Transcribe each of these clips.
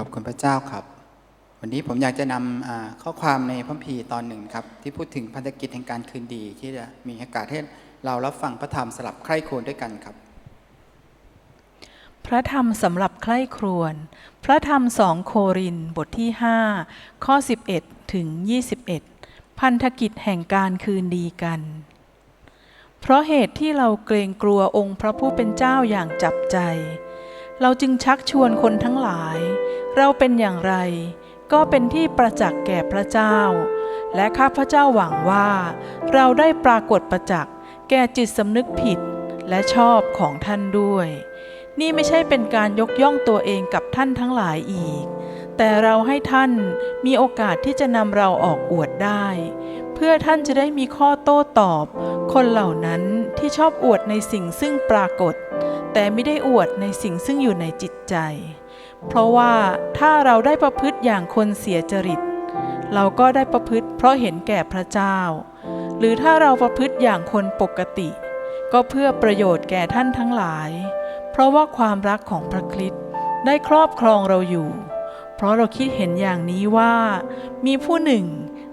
ขอบคุณพระเจ้าครับ วันนี้ผมอยากจะนำข้อความในพระคัมภีตอนหนึ่งครับ ที่พูดถึงพันธกิจแห่งการคืนดี ที่จะมีโอกาสให้เรารับฟังพระธรรมสลับใคร่ครวญด้วยกันครับ พระธรรมสำหรับใคร่ครวญพระธรรมสองโครินบทที่ 5 ข้อ 11 ถึง 21 พันธกิจแห่งการคืนดีกันเพราะเหตุที่เราเกรงกลัวองค์พระผู้เป็นเจ้าอย่างจับใจ เราจึงชักชวนคนทั้งหลาย เราเป็นอย่างไร ก็เป็นที่ประจักษ์แก่พระเจ้า และข้าพระเจ้าหวังว่า เราได้ปรากฏประจักษ์แก่จิตสำนึกผิดและชอบของท่านด้วย นี่ไม่ใช่เป็นการยกย่องตัวเองกับท่านทั้งหลายอีก แต่เราให้ท่านมีโอกาสที่จะนำเราออกอวดได้ เพื่อท่านจะได้มีข้อโต้ตอบ คนเหล่านั้นที่ชอบอวดในสิ่งซึ่งปรากฏ แต่ไม่ได้อวดในสิ่งซึ่งอยู่ในจิตใจ เพราะว่าถ้าเราได้ประพฤติอย่างคนเสียจริต เราก็ได้ประพฤติเพราะเห็นแก่พระเจ้า หรือถ้าเราประพฤติอย่างคนปกติ ก็เพื่อประโยชน์แก่ท่านทั้งหลาย เพราะว่าความรักของพระคริสต์ได้ครอบครองเราอยู่ เพราะเราคิดเห็นอย่างนี้ว่า มีผู้หนึ่ง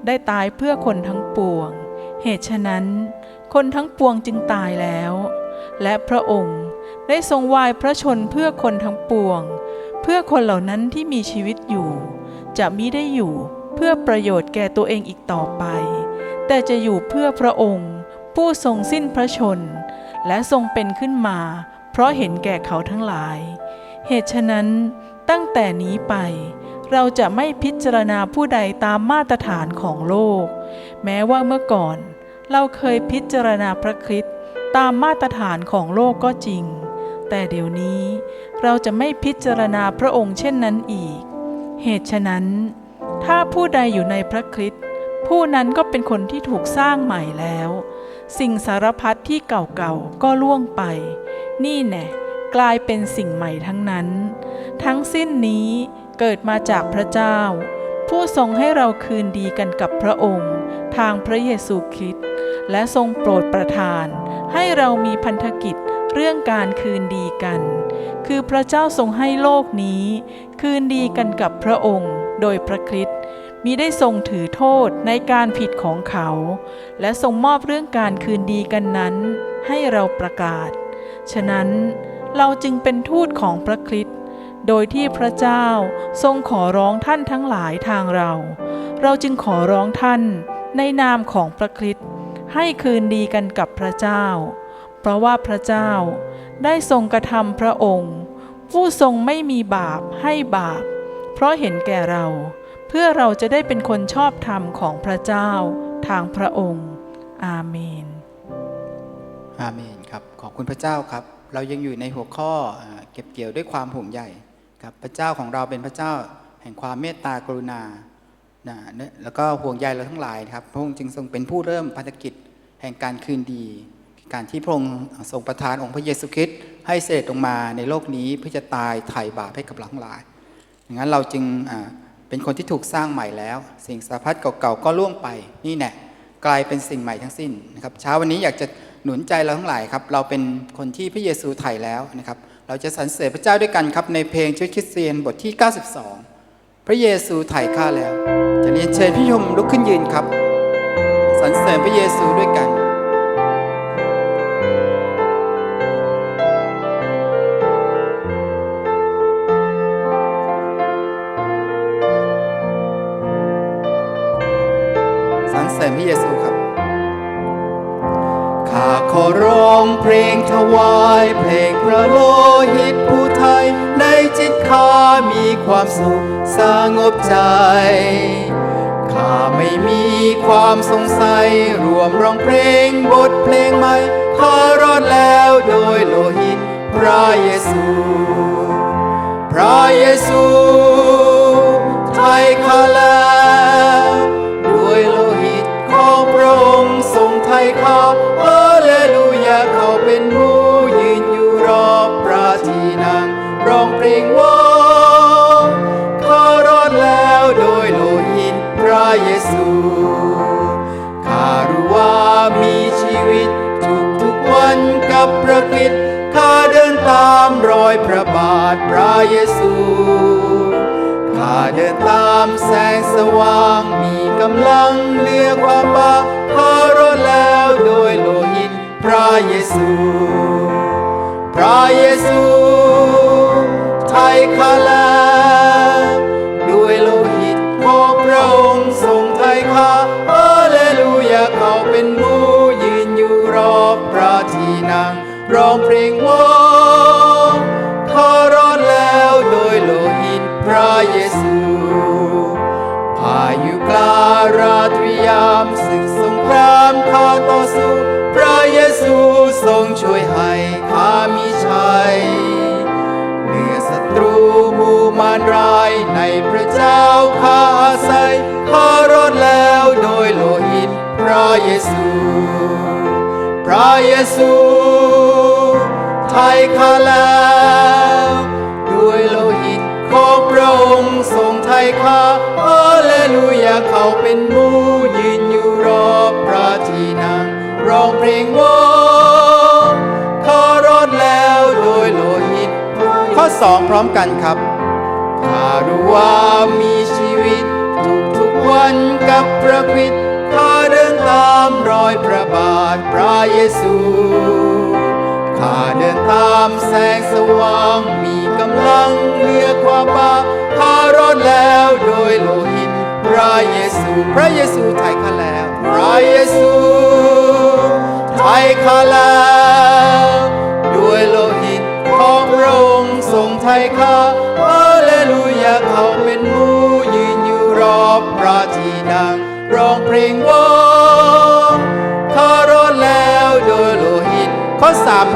ได้ตายเพื่อคนทั้งปวง เหตุฉะนั้น คนทั้งปวงจึงตายแล้ว และพระองค์ได้ทรงวายพระชนเพื่อคนทั้งปวง เพื่อคนเหล่านั้นที่มีชีวิตอยู่ จะมิได้อยู่เพื่อประโยชน์แก่ตัวเองอีกต่อไป แต่จะอยู่เพื่อพระองค์ ผู้ทรงสิ้นพระชน และทรงเป็นขึ้นมา เพราะเห็นแก่เขาทั้งหลาย เหตุฉะนั้นตั้งแต่นี้ไป เราจะไม่พิจารณาผู้ใดตามมาตรฐานของโลก แม้ว่าเมื่อก่อน เราเคยพิจารณาพระคริสต์ตามมาตรฐานของโลกก็จริง แต่เดี๋ยวนี้ เราจะไม่พิจารณาพระองค์เช่นนั้นอีก เหตุฉะนั้น ถ้าผู้ใดอยู่ในพระคริสต์ผู้นั้นก็เป็นคนที่ถูกสร้างใหม่แล้ว สิ่งสารพัดที่เก่าๆก็ล่วงไป นี่แน่กลายเป็นสิ่งใหม่ทั้งนั้น ทั้งสิ้นนี้เกิดมาจากพระเจ้า ผู้ทรงให้เราคืนดีกันกับพระองค์ ทางพระเยซูคริสต์และทรงโปรดประทาน ให้เรามีพันธกิจ เรื่องการคืนดีกัน คือพระเจ้าทรงให้โลกนี้ คืนดีกันกับพระองค์โดยพระคริสต์มิได้ทรงถือโทษในการผิดของเขา และทรงมอบเรื่องการคืนดีกันนั้น ให้เราประกาศ ฉะนั้นเราจึงเป็นทูตของพระคริสต์โดยที่พระเจ้าทรงขอร้องท่านทั้งหลายทางเรา เราจึงขอร้องท่านในนามของพระคริสต์ให้คืนดีกันกับพระเจ้า เพราะว่าพระเจ้าได้ทรงกระทำพระองค์ ผู้ทรงไม่มีบาปให้บาป เพราะเห็นแก่เรา เพื่อเราจะได้เป็นคนชอบธรรมของพระเจ้าทางพระองค์ อาเมน อาเมนครับ ขอบคุณพระเจ้าครับ เรายังอยู่ในหัวข้อเก็บเกี่ยวด้วยความห่วงใยครับพระเจ้าของเราเป็นพระเจ้าแห่งความเมตตากรุณานะและแล้วก็ห่วงใยเราทั้งหลายครับ พระองค์จึงทรงเป็นผู้เริ่มพันธกิจแห่งการคืนดี การที่พระองค์ทรงประทานองค์พระเยซูคริสต์ให้เสด็จลงมาในโลกนี้เพื่อจะตายไถ่บาปให้กับเราทั้งหลายอย่างนั้นเราจึงเป็นคนที่ถูกสร้างใหม่แล้ว สิ่งสารพัดเก่าๆก็ล่วงไปนี่แน่กลายเป็นสิ่งใหม่ทั้งสิ้นนะครับเช้าวันนี้อยากจะหนุนใจเราทั้งหลายครับเราเป็นคนที่พระเยซูไถ่แล้วนะครับเราจะสรรเสริญพระเจ้าด้วยกันครับในเพลงชีวิตคริสเตียนบทที่ 92 พระเยซูไถ่ข้าแล้ว จะเรียนเชิญพี่ชมลุกขึ้นยืนครับสรรเสริญพระเยซูด้วยกัน ข้าขอร้องเพลงถวายเพลงพระโลหิตผู้ไทย ในจิตข้ามีความสุขสงบใจ ข้าไม่มีความสงสัย รวมร้องเพลงบทเพลงใหม่ ข้ารอดแล้วโดยโลหิต พระเยซู พระเยซู ไทยข้าแล้วด้วยโลหิตของพระองค์ทรงไทยข้า ร้องเพลงข้ารอดแล้วโดยโลหิตพระเยซูข้ารู้ว่ามีชีวิตทุกทุกๆวันกับพระคริสต์ข้าเดินตามรอยพระบาทพระเยซูข้าเดินตามแสงสว่างมีกำลังเหลือความบาปข้ารอดแล้วโดยโลหิตพระเยซู พระเยซู ไทยข้าแล้วด้วยโลหิตของพระองค์ทรงไทยข้าฮาเลลูยาเขาเป็นหมูยืนอยู่รอบพระที่นั่งร้องเพลงว่าข้ารอดแล้วโดยโลหิตพระเยซูพายุกลาราตรียามศึกสงครามข้าต่อสู้พระเยซูทรงช่วยให้ข้ามีชัย มารร้ายในพระเจ้าข้าอาศัยข้ารอดแล้วโดยโลหิตพระเยซู พระเยซู ไทยข้าแล้วด้วยโลหิตของพระองค์ทรงไทยข้าฮาเลลูยาเขาเป็นหมูยืนอยู่รอบพระที่นั่งร้องเพลงว่าข้ารอดแล้วโดยโลหิตข้อสองพร้อมกันครับ ข้ารู้ว่ามีชีวิต ทุกทุกๆวันกับพระคริสต์ข้าเดินตามรอยพระบาทพระเยซูข้าเดินตามแสงสว่างมีกำลังเหลือความบาปข้ารอดแล้วโดยโลหิตพระเยซูพระเยซูไทยข้าแล้ว พระเยซูไทยข้าแล้ว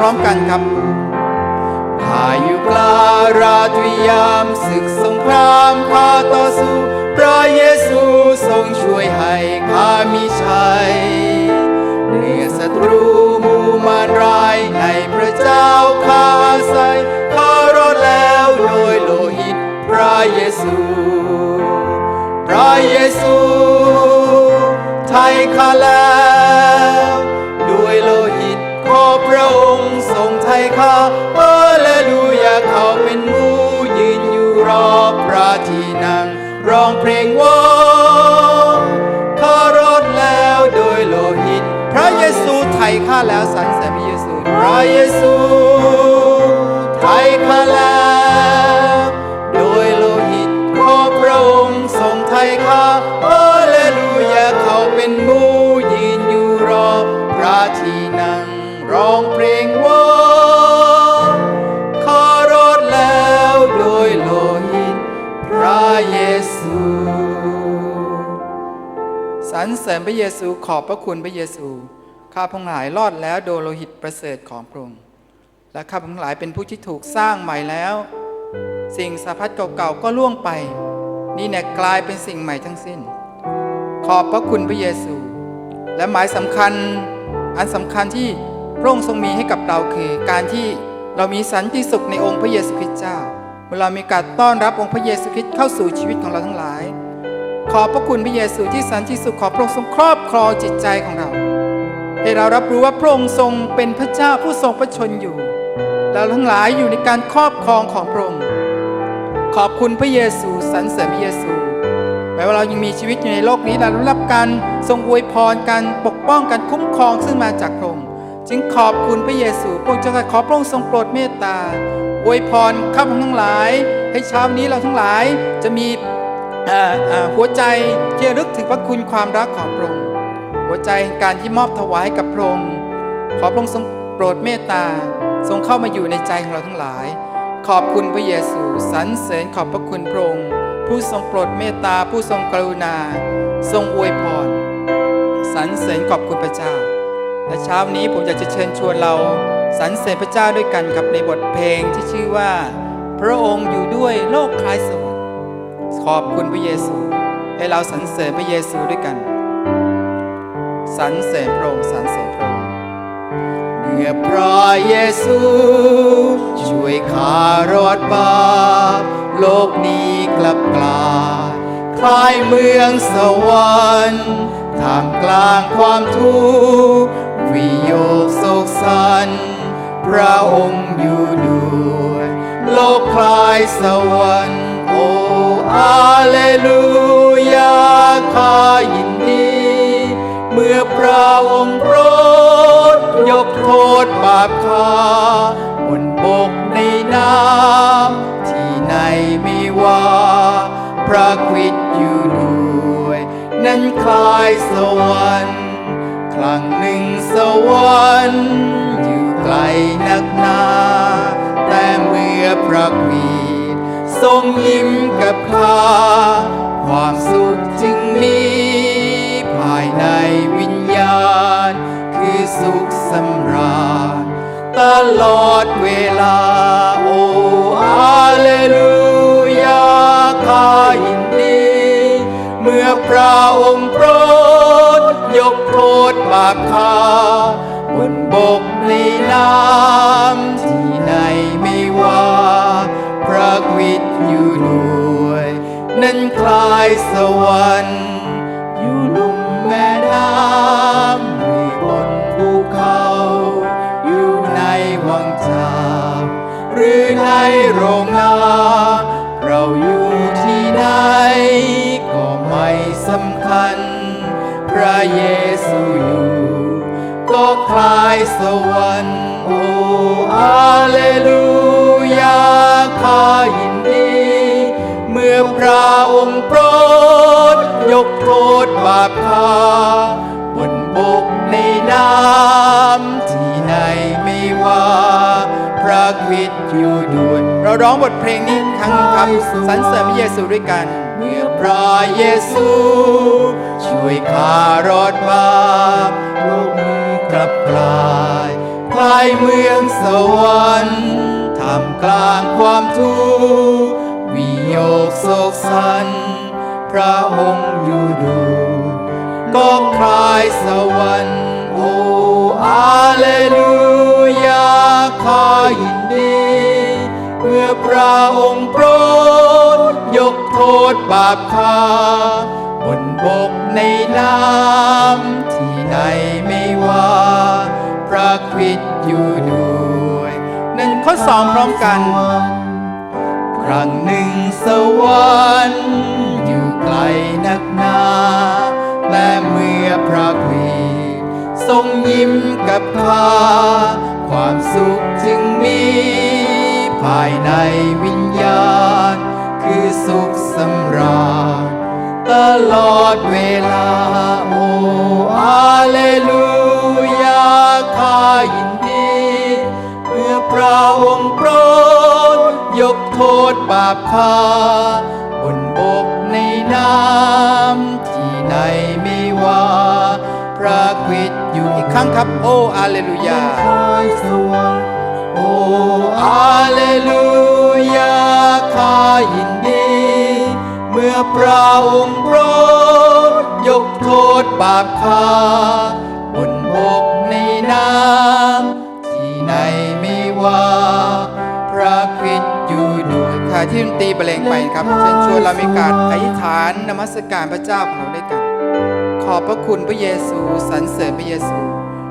พร้อมกันครับข้าอยู่กลาราตรียามศึกสงครามข้าต่อสู้พระเยซูทรงช่วยให้ข้ามีชัยเหนือศัตรูมูมารร้ายในพระเจ้าข้าอาศัยข้ารอดแล้วโดยโลหิตพระเยซู พระเยซู ไทยข้าแล้ว องเพลงว่าข้ารอดแล้วโดยโลหิต พระเยซูไถ่ข้าแล้วสรรเสริญพระเยซู พระเยซูไถ่ข้าแล้ว เสริญพระเยซูขอบพระคุณพระเยซู ข้าพงหลายรอดแล้วโดยโลหิตประเสริฐของพระองค์และข้าพงหลายเป็นผู้ที่ถูกสร้างใหม่แล้ว สิ่งสาพัดเก่าๆก็ล่วงไป นี่เนี่ยกลายเป็นสิ่งใหม่ทั้งสิ้น ขอบพระคุณพระเยซู และหมายสำคัญอันสำคัญที่พระองค์ทรงมีให้กับเราคือการที่เรามีสันติสุขในองค์พระเยซูคริสต์เจ้าเมื่อเรามีการต้อนรับองค์พระเยซูคริสต์เข้าสู่ชีวิตของเราทั้งหลาย ขอบพระคุณพระเยซูที่สันติสุขขอพระองค์ทรงครอบครองจิตใจของเรา ให้เรารับรู้ว่าพระองค์ทรงเป็นพระเจ้าผู้ทรงพระชนอยู่ เราทั้งหลายอยู่ในการครอบครองของพระองค์ ขอบคุณพระเยซูสรรเสริญพระเยซูแม้ว่าเรายังมีชีวิตอยู่ในโลกนี้เรารับการทรงอวยพรการปกป้องการคุ้มครองซึ่งมาจากพระองค์จึงขอบคุณพระเยซูพระองค์เจ้าขอพระองค์ทรงโปรดเมตตาอวยพรข้าพเจ้าทั้งหลาย ให้เช้านี้เราทั้งหลายจะมี หัวใจที่ระลึกถึงพระคุณความรักของพระองค์หัวใจการที่มอบถวายกับพระองค์ขอพระองค์ทรงโปรดเมตตาทรงเข้ามาอยู่ในใจของเราทั้งหลาย ขอบคุณพระเยซูสรรเสริญขอบพระคุณพระองค์ผู้ทรงโปรดเมตตาผู้ทรงกรุณา ทรงอวยพรสรรเสริญขอบคุณพระเจ้า และเช้านี้ผมอยากจะเชิญชวนเราสรรเสริญพระเจ้าด้วยกันครับในบทเพลงที่ชื่อว่า พระองค์อยู่ด้วยโลกคลายสว ขอบคุณพระเยซู ให้เราสรรเสริญพระเยซูด้วยกัน สรรเสริญพระองค์สรรเสริญพระองค์เมื่อพระเยซู ช่วยขารอดบาปโลกนี้กลับกลายคลายเมืองสวรรค์ท่ามกลางความทุกข์วิโยคโศกสันพระองค์อยู่ด้วยโลกคลายสวรรค์ โอ้อาเลลูยาข้ายินดี เมื่อพระองค์โปรด ลอดเวลา โอ้อาเลลูยาข้ายินดี เมื่อพระองค์ ระเยซูอยู่ ก็คลายสวรรค์โอ้อาเลลูยาข้ายินดี เมื่อพระองค์โปรด ยกโทษบาปข้าบนบกในน้ำที่ไหนไม่ว่า ระคริสต์อยู่ด้วย เราร้องบทเพลงนี้ครั้งครับสรรเสริญพระเยซูด้วยกัน เมื่อพระเยซู ช่วยข้ารอดบาปโลกนี้กลับกลายคลายเมืองสวรรค์ท่ามกลางความทุกข์วิโยกโศกสัน พระองค์อยู่ดูก็คลายสวรรค์โอ้อาเลลูายินดี เมื่อพระองค์โปรดยกโทษบาปข้าบนบกในน้ำที่ไหนไม่ว่า พระคริสต์อยู่ด้วยหนึ่งข้อสองพร้อมกัน ครั้งหนึ่งสวรรค์อยู่ไกลนักหนาแต่เมื่อพระคริสต์ทรงยิ้มกับข้าายในวิญญาณ คือสุขสำราญตลอดเวลา โออาเลลูยาข้ายินดี เมื่อพระองค์โปรด ยกโทษบาปข้าบนบกในน้ำที่ไหนไม่ว่าพระคริสต์อยู่อีกครั้งครับ โออาเลลูยาสวรรค์ โอ้อาเลลูยาข้ายินดี เมื่อพระองค์โปรดยกโทษบาปข้าบนบกในน้ำที่ไหนไม่ว่า พระคริสต์อยู่ด้วยค่ะที่ดนตรีบรรเลงไปครับเชิญชวนเรามีการอธิษฐานนมัสการพระเจ้าของเราด้วยกัน ขอบพระคุณพระเยซูสรรเสริญพระเยซู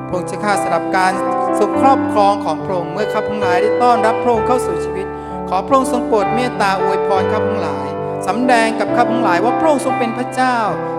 พรงค์จะข้าสำหรับการ ทรงครอบครองของพระองค์เมื่อข้าพงหลายได้ต้อนรับพระองค์เข้าสู่ชีวิต ขอพระองค์ทรงโปรดเมตตาอวยพรข้าพงหลายสำแดงกับข้าพงหลายว่าพระองค์ทรงเป็นพระเจ้า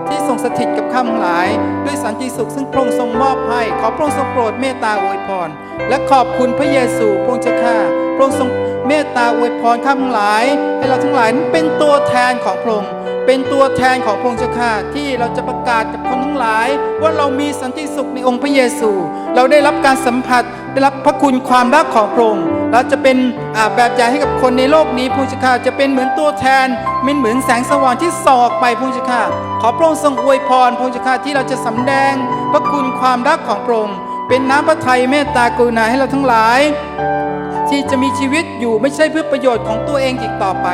ที่ทรงสถิตกับข้าพงหลาย ด้วยสันติสุขซึ่งพระองค์ทรงมอบให้ ขอพระองค์ทรงโปรดเมตตาอวยพร และขอบคุณพระเยซูพระองค์เจ้าข้าพระองค์ทรงเมตตาอวยพรข้าพงหลาย ให้เราทั้งหลายนั้นเป็นตัวแทนของพระองค์ เป็นตัวแทนของพระองค์เจ้าข้าที่เราจะประกาศกับคนทั้งหลาย ว่าเรามีสันติสุขในองค์พระเยซู เราได้รับการสัมผัสได้รับพระคุณความรักของพระองค์เราจะเป็นแบบอย่างให้กับคนในโลกนี้พระองค์เจ้าข้าจะเป็นเหมือนตัวแทนเป็นเหมือนแสงสว่างที่ส่องออกไปพระองค์เจ้าข้าขอพระองค์ทรงอวยพรพระองค์เจ้าข้าที่เราจะสำแดงพระคุณความรักของพระองค์เป็นน้ำพระทัยเมตตากรุณาให้เราทั้งหลาย ที่จะมีชีวิตอยู่ไม่ใช่เพื่อประโยชน์ของตัวเองอีกต่อไป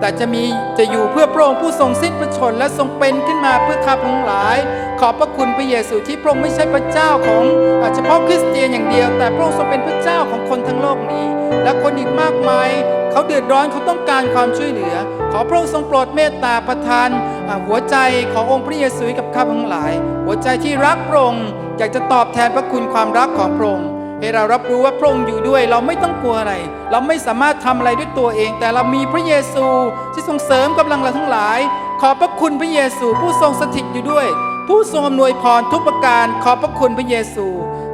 แต่จะมีจะอยู่เพื่อพระองค์ผู้ทรงสิ้นพระชนและทรงเป็นขึ้นมาเพื่อข้าพงหลาย ขอบพระคุณพระเยซูที่พระองค์ไม่ใช่พระเจ้าของอเฉพาะคริสเตียนอย่างเดียว แต่พระองค์ทรงเป็นพระเจ้าของคนทั้งโลกนี้ และคนอีกมากมายเขาเดือดร้อนเขาต้องการความช่วยเหลือ ขอพระองค์ทรงโปรดเมตตาประทานหัวใจขององค์พระเยซูกับข้าพงหลาย หัวใจที่รักพระองค์อยากจะตอบแทนพระคุณความรักของพระองค์ ให้เรารับรู้ว่าพระองค์อยู่ด้วย เราไม่ต้องกลัวอะไร เราไม่สามารถทำอะไรด้วยตัวเอง แต่เรามีพระเยซูที่ทรงเสริมกำลังเราทั้งหลาย ขอบพระคุณพระเยซู ผู้ทรงสถิตอยู่ด้วย ผู้ทรงอำนวยพรทุกประการ ขอบพระคุณพระเยซู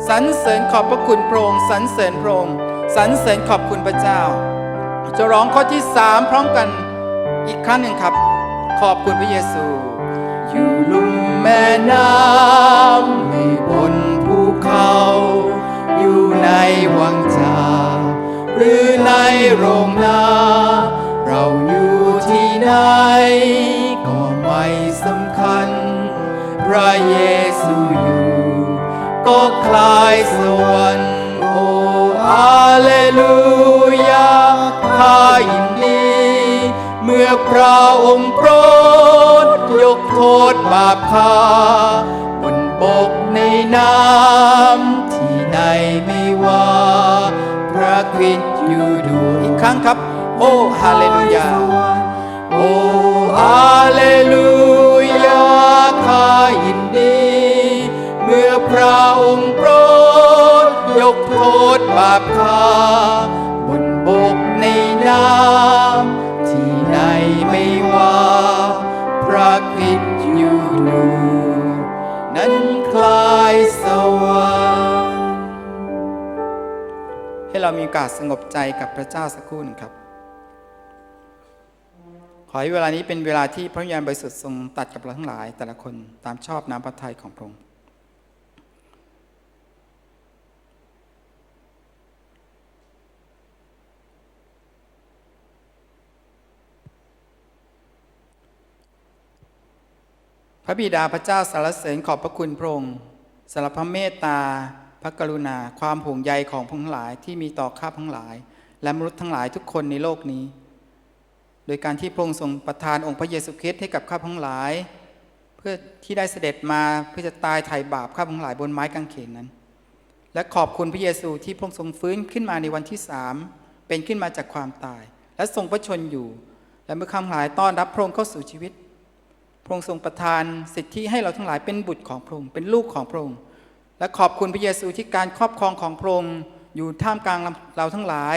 สรรเสริญขอบพระคุณพระองค์สรรเสริญพระองค์สรรเสริญขอบคุณพระเจ้า จะร้องข้อที่สามพร้อมกันอีกครั้งหนึ่งครับ ขอบคุณพระเยซู อยู่ลุ่มแม่น้ำในบ วังจาหรือในโรงนาเราอยู่ที่ไหน ก็ไม่สำคัญ พระเยซูอยู่ ก็คลายสวรรค์โออาเลลูยาข้ายินดี เมื่อพระองค์โปรด ยกโทษบาปข้าบนบกในน้ำ ที่ไหนไม่ว่าพระคริสต์อยู่ดูอีกครั้งครับ โอ้ฮาเลลูยาโอ้ฮาเลลูยาข้ายินดี เมื่อพระองค์ โอกาสสงบใจกับพระเจ้าสักครู่นึงครับ ขอให้เวลานี้เป็นเวลาที่พระวิญญาณบริสุทธิ์ทรงตัดกับเราทั้งหลาย แต่ละคนตามชอบน้ำพระทัยของพระองค์พระบิดาพระเจ้าสารเสริญขอบพระคุณพระองค์สารบพระเมตตา ระกรุณาความห่วงใยของพระองค์ทั้งหลายที่มีต่อข้าพทั้งหลาย และมนุษย์ทั้งหลายทุกคนในโลกนี้ โดยการที่พระองค์ทรงประทานองค์พระเยซูคริสต์ให้กับข้าพทั้งหลาย เพื่อที่ได้เสด็จมาเพื่อจะตายไถ่บาปข้าพทั้งหลายบนไม้กางเขนนั้น และขอบคุณพระเยซูที่พระองค์ทรงฟื้นขึ้นมาในวันที่สามเป็นขึ้นมาจากความตาย และทรงพระชนอยู่ และเมื่อข้าพทั้งหลายต้อนรับพระองค์เข้าสู่ชีวิตพระองค์ทรงประทานสิทธิให้เราทั้งหลายเป็นบุตรของพระองค์เป็นลูกของพระองค์ และขอบคุณพระเยซูที่การครอบครองของพระองค์อยู่ท่ามกลางเราทั้งหลาย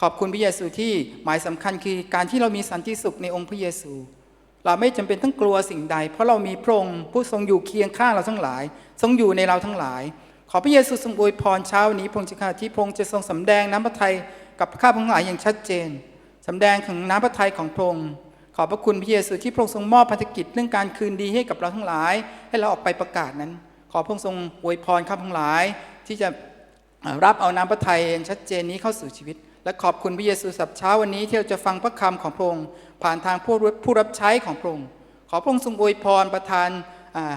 ขอบคุณพระเยซูที่หมายสำคัญคือการที่เรามีสันติสุขในองค์พระเยซู เราไม่จำเป็นต้องกลัวสิ่งใด เพราะเรามีพระองค์ผู้ทรงอยู่เคียงข้างเราทั้งหลาย ทรงอยู่ในเราทั้งหลาย ขอพระเยซูทรงอวยพรเช้านี้พระองค์จะข้าที่พระองค์จะทรงสำแดงน้ำพระทัยกับข้าพทั้งหลายอย่างชัดเจนสำแดงถึงน้ำพระทัยของพระองค์ขอบพระคุณพระเยซูที่พระองค์ทรงมอบภารกิจเรื่องการคืนดีให้กับเราทั้งหลาย ให้เราออกไปประกาศนั้น ขอพระองค์ทรงอวยพรข้าพทั้งหลาย ที่จะรับเอาน้ำพระทัยอย่างชัดเจนนี้เข้าสู่ชีวิต และขอบคุณพระเยซูสับเช้าวันนี้ที่เราจะฟังพระคำของพระองค์ผ่านทางผู้ผู้รับใช้ของพระองค์ขอพระองค์ทรงอวยพรประทาน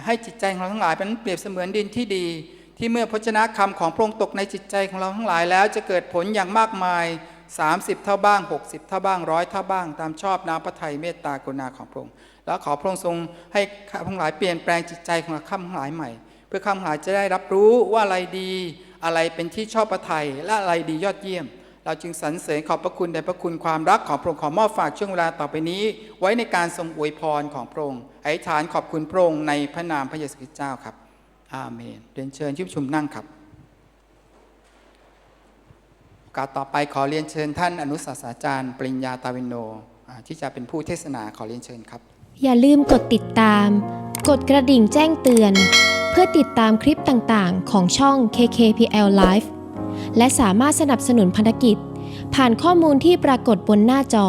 ให้จิตใจของเราทั้งหลายเป็นเปรียบเสมือนดินที่ดี ที่เมื่อพระชนะคำของพระองค์ตกในจิตใจของเราทั้งหลายแล้วจะเกิดผลอย่างมากมาย 30 เท่าบ้าง 60 เท่าบ้างร้อยเท่าบ้าง ตามชอบน้ำพระทัยเมตตากรุณาของพระองค์แล้วขอพระองค์ทรงให้ข้าทั้งหลายเปลี่ยนแปลงจิตใจของเราข้าทั้งหลายใหม่ เพื่อข้าทั้งหาจะได้รับรู้ว่าอะไรดีอะไรเป็นที่ชอบพระทัยและอะไรดียอดเยี่ยม เราจึงสรรเสริญขอบพระคุณในพระคุณความรักของพระองค์ขอมอบฝากช่วงเวลาต่อไปนี้ ไว้ในการทรงอวยพรของพระองค์อธิษฐานขอบคุณพระองค์ในพระนามพระเยซูคริสต์เจ้าครับ อาเมนเรียนเชิญที่ประชุมนั่งครับโอกาสต่อไปขอเรียนเชิญท่านอนุศาสตราจารย์ ปริญญาตาวินโนอ่าที่จะเป็นผู้เทศนาขอเรียนเชิญครับ อย่าลืมกดติดตาม กดกระดิ่งแจ้งเตือน พื่อติดตามคลิปต่างๆ ของช่อง KKPL Live และสามารถสนับสนุนพันธกิจ ผ่านข้อมูลที่ปรากฏบนหน้าจอ